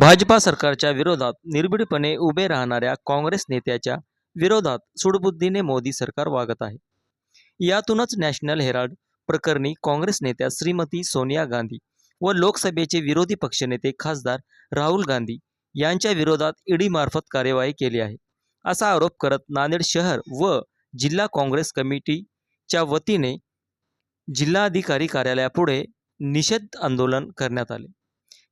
भाजपा सरकारच्या विरोधात निर्भीडपणे उभे राहणाऱ्या काँग्रेस नेत्याच्या विरोधात सुडबुद्धीने मोदी सरकार वागत आहे. यातूनच नॅशनल हेराल्ड प्रकरणी काँग्रेस नेत्या श्रीमती सोनिया गांधी व लोकसभेचे विरोधी पक्षनेते खासदार राहुल गांधी यांच्या विरोधात ईडीमार्फत कार्यवाही केली आहे. असा आरोप करत नांदेड शहर व जिल्हा काँग्रेस कमिटीच्या वतीने जिल्हाधिकारी कार्यालयापुढे निषेध आंदोलन करण्यात आले.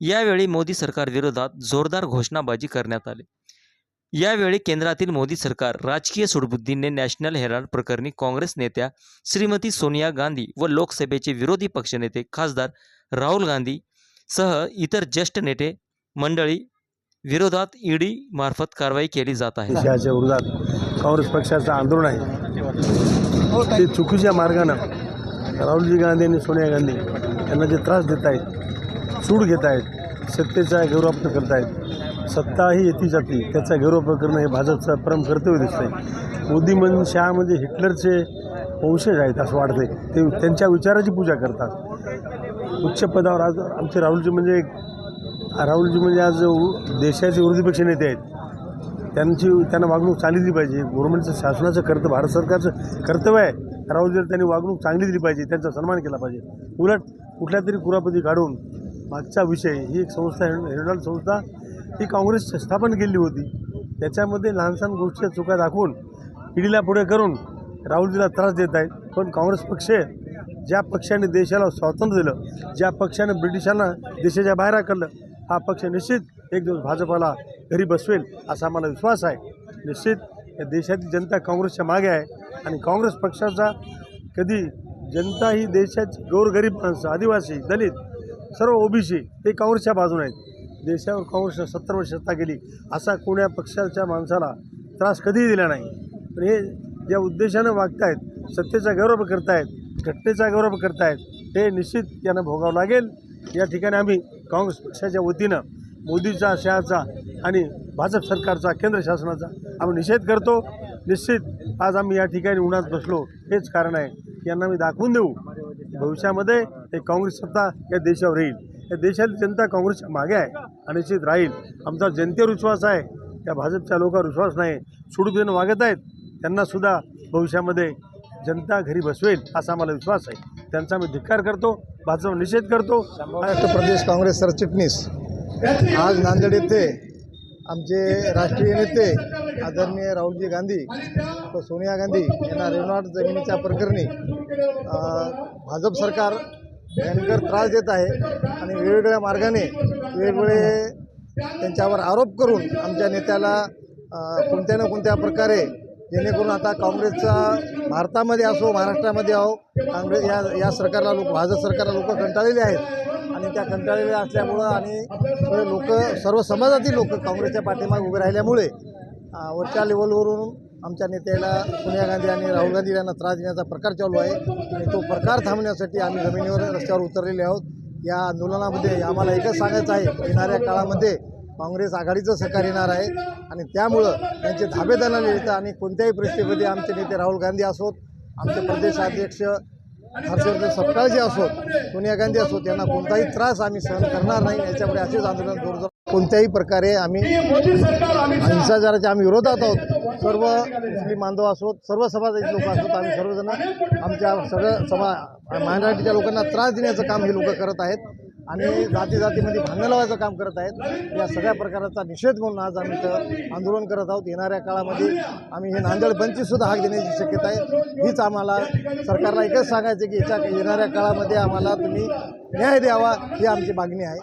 यावेळी मोदी सरकार विरोधात जोरदार घोषणाबाजी करण्यात आली. यावेळी केंद्रातील मोदी सरकार राजकीय सुडबुद्धीने नॅशनल हेराल्ड प्रकरणी काँग्रेस नेत्या श्रीमती सोनिया गांधी व लोकसभेचे विरोधी पक्षनेते खासदार राहुल गांधी सह इतर ज्येष्ठ नेते मंडळी विरोधात ईडी मार्फत कारवाई केली जात आहे. देशाच्या विरोधात काँग्रेस पक्षाचं आंदोलन आहे. ते चुकीच्या मार्गानं राहुलजी गांधी आणि सोनिया गांधी यांना जे त्रास देत आहेत सूड घेत आहेत सत्तेचा गौरव करत आहेत. सत्ता ही येती जाती त्याचा गौरव करणं हे भाजपचं परम कर्तव्य दिसतंय. मोदी म्हणजे शहा म्हणजे हिटलरचे वंशज आहेत असं वाटतंय. ते त्यांच्या विचाराची पूजा करतात. उच्च पदावर आज आमचे राहुलजी म्हणजे राहुलजी म्हणजे आज उ- देशाचे विरोधी नेते आहेत. त्यांची त्यांना वागणूक चांगली दिली पाहिजे. गव्हर्नमेंटचं शासनाचं कर्तव्य भारत सरकारचं कर्तव्य आहे. राहुलजीला त्यांनी वागणूक चांगली दिली पाहिजे त्यांचा सन्मान केला पाहिजे. उलट कुठल्या तरी कुरापती काढून मागचा विषय ही एक संस्था हेरडाल संस्था ही काँग्रेस स्थापन केली होती. त्याच्यामध्ये लहान सहान गोष्टी चुका दाखवून पिढीला पुढे करून राहुलजीला त्रास देत आहेत. पण काँग्रेस पक्ष ज्या पक्षाने देशाला स्वातंत्र्य दिलं ज्या पक्षाने ब्रिटिशांना देशाच्या बाहेर हाकललं हा पक्ष निश्चित एक दिवस भाजपाला घरी बसवेल असा मला विश्वास आहे. निश्चित देशातील जनता काँग्रेसच्या मागे आहे आणि काँग्रेस पक्षाचा कधी जनता ही देशाची गोरगरीब माणसं आदिवासी दलित सर्व ओबीसी हे काँग्रेसच्या बाजूने आहेत. देशावर काँग्रेसनं सत्तर वर्ष सत्ता केली. असा कोण्या पक्षाच्या माणसाला त्रास कधीही दिला नाही. पण हे ज्या उद्देशानं वागतायत सत्तेचा गौरव करतायत घटनेचा गौरव करतायत हे निश्चित यांना भोगावं लागेल. या ठिकाणी आम्ही काँग्रेस पक्षाच्या वतीनं मोदीचा शहाचा आणि भाजप सरकारचा केंद्र शासनाचा आम्ही निषेध करतो. निश्चित आज आम्ही या ठिकाणी उन्हात बसलो हेच कारण आहे यांना मी दाखवून देऊ. भविष्यामध्ये हे काँग्रेस सत्ता या देशावर येईल. या देशातील जनता काँग्रेसच्या मागे आहे आणि निश्चित राहील. आमचा जनतेवर विश्वास आहे. त्या भाजपच्या लोकांवर विश्वास नाही. सुडबुद्धीनं वागत आहेत. त्यांनासुद्धा भविष्यामध्ये जनता घरी बसवेल असा मला विश्वास आहे. त्यांचा मी धिक्कार करतो. भाजप निषेध करतो. महाराष्ट्र प्रदेश काँग्रेस सरचिटणीस आज नांदेड येथे आमचे राष्ट्रीय नेते आदरणीय राहुलजी गांधी व सोनिया गांधी यांना रेवनाट जमिनीच्या प्रकरणी भाजप सरकार भयंकर त्रास देत आहे आणि वेगवेगळ्या मार्गाने वेगवेगळे त्यांच्यावर आरोप करून आमच्या नेत्याला कोणत्या ना कोणत्या प्रकारे जेणेकरून आता काँग्रेसचा भारतामध्ये असो महाराष्ट्रामध्ये आहो काँग्रेस या या सरकारला लोक भाजप सरकारला लोक कंटाळलेले आहेत. आणि त्या कंटाळलेल्या असल्यामुळं आणि लोक सर्व समाजातील लोक काँग्रेसच्या पाठीमागे उभे राहिल्यामुळे वरच्या लेवलवरून आमच्या नेत्याला सोनिया गांधी आणि राहुल गांधी यांना त्रास देण्याचा प्रकार चालू आहे. आणि तो प्रकार थांबण्यासाठी आम्ही जमिनीवर रस्त्यावर उतरलेले आहोत. या आंदोलनामध्ये आम्हाला एकच सांगायचं आहे येणाऱ्या काळामध्ये काँग्रेस आघाडीचं सरकार येणार आहे. आणि त्यामुळं त्यांचे धाबे दलाल आणि कोणत्याही परिस्थितीमध्ये आमचे नेते राहुल गांधी असोत आमचे प्रदेशाध्यक्ष हर्षवर्धन सपकाळजी असोत सोनिया गांधी असोत यांना कोणताही त्रास आम्ही सहन करणार नाही. याच्यामुळे असेच आंदोलन जोरदार कोणत्याही प्रकारे आम्ही हिंसाचाराच्या आम्ही विरोधात आहोत. सर्व मुस्लिम बांधव असोत सर्व समाजाचे लोक असोत आम्ही सर्वजण आमच्या सगळं समा मायनॉरिटीच्या लोकांना त्रास देण्याचं काम हे लोक करत आहेत. आणि जाती जातीमध्ये भांडण लावायचं काम करत आहेत. या सगळ्या प्रकाराचा निषेध म्हणून आज आम्ही इथं आंदोलन करत आहोत. येणाऱ्या काळामध्ये आम्ही हे नांदेड बंदचीसुद्धा हाक देण्याची शक्यता आहे. हीच आम्हाला सरकारला एकच सांगायचं की याच्या येणाऱ्या काळामध्ये आम्हाला तुम्ही न्याय द्यावा ही आमची मागणी आहे.